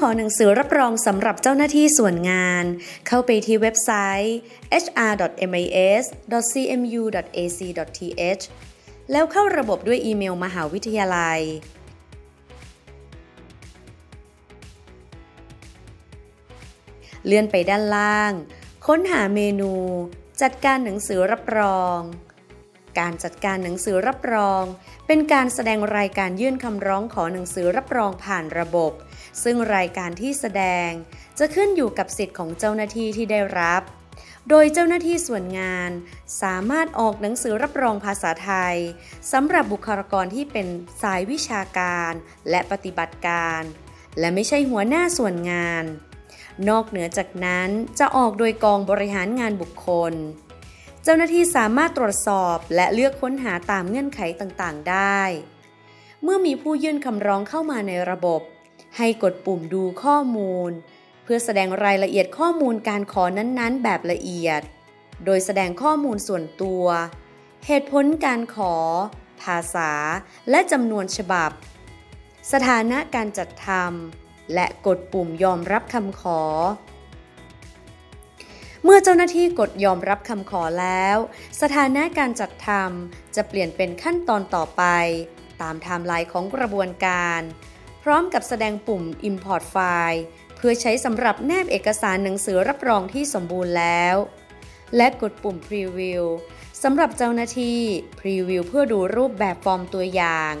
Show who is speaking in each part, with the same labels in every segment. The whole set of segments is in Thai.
Speaker 1: ขอหนังสือรับรองสำหรับเจ้าหน้าที่ส่วนงาน เข้าไปที่เว็บไซต์ hr.mis.cmu.ac.th แล้วเข้าระบบด้วยอีเมลมหาวิทยาลัยเลื่อนไปด้านล่าง ค้นหาเมนู จัดการหนังสือรับรอง การจัดการหนังสือรับรอง เป็นการแสดงรายการยื่นคำร้องขอหนังสือรับรองผ่านระบบ ซึ่งรายการที่แสดง จะขึ้นอยู่กับสิทธิ์ของเจ้าหน้าที่ที่ได้รับ โดยเจ้าหน้าที่ส่วนงาน สามารถออกหนังสือรับรองภาษาไทยสำหรับบุคลากรที่เป็นสายวิชาการ และปฏิบัติการ และไม่ใช่หัวหน้าส่วนงาน นอกเหนือจากนั้นจะออกโดยกองบริหารงานบุคคล เจ้าหน้าที่สามารถตรวจสอบและเลือกค้นหาตามเงื่อนไขต่างๆ ได้ เมื่อมีผู้ยื่นคำร้องเข้ามาในระบบ ให้กดปุ่มดูข้อมูล เพื่อแสดงรายละเอียดข้อมูลการขอนั้นๆ แบบละเอียด โดยแสดงข้อมูลส่วนตัว เหตุผลการขอ ภาษา และจำนวนฉบับ สถานะการจัดทำและกดปุ่มยอมรับคำขอ เมื่อเจ้าหน้าที่กดยอมรับคำขอแล้ว สถานะการจัดทำจะเปลี่ยนเป็นขั้นตอนต่อไป ตามไทม์ไลน์ของกระบวนการ พร้อมกับแสดงปุ่ม Import File เพื่อใช้สำหรับแนบเอกสารหนังสือรับรองที่สมบูรณ์แล้ว และกดปุ่ม Preview สำหรับเจ้าหน้าที่ Preview เพื่อดูรูปแบบฟอร์มตัวอย่าง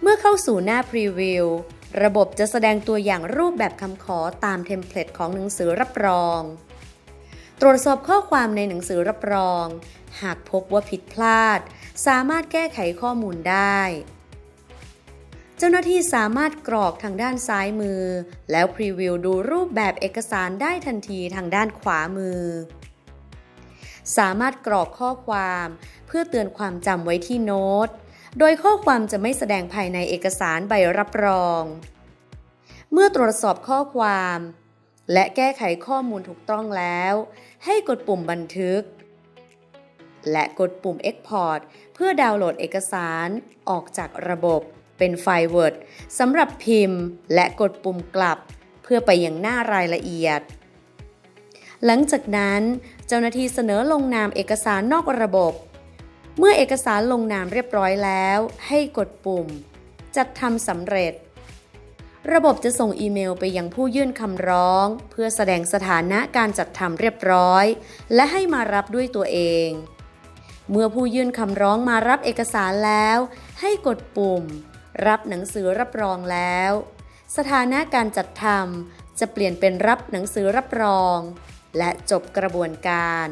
Speaker 1: เมื่อเข้าสู่หน้า Preview ระบบจะแสดงตัวอย่างรูปแบบคำขอตามเทมเพลตของหนังสือรับรอง ตรวจสอบข้อความในหนังสือรับรอง หากพบว่าผิดพลาด สามารถแก้ไขข้อมูลได้ เจ้าหน้าที่สามารถกรอกทางด้านซ้ายมือ แล้วพรีวิวดูรูปแบบเอกสารได้ทันทีทางด้านขวามือ สามารถกรอกข้อความเพื่อเตือนความจำไว้ที่โน้ต โดยข้อความจะไม่แสดงภายในเอกสารใบรับรอง เมื่อตรวจสอบข้อความ และแก้ไขข้อมูลถูกต้องแล้ว ให้กดปุ่มบันทึก และกดปุ่ม Export เพื่อดาวน์โหลดเอกสารออกจากระบบเป็นไฟล์ Word สำหรับพิมพ์ และกดปุ่มกลับ เพื่อไปยังหน้ารายละเอียด หลังจากนั้นเจ้าหน้าที่เสนอลงนามเอกสารนอกระบบ เมื่อเอกสารลงนามเรียบร้อยแล้ว ให้กดปุ่ม จัดทำสำเร็จ ระบบจะส่งอีเมลไปยังผู้ยื่นคำร้อง เพื่อแสดงสถานะการจัดทำเรียบร้อย และให้มารับด้วยตัวเอง เมื่อผู้ยื่นคำร้องมารับเอกสารแล้ว ให้กดปุ่ม รับหนังสือรับรองแล้ว สถานะการจัดทำจะเปลี่ยนเป็นรับหนังสือรับรอง และจบกระบวนการ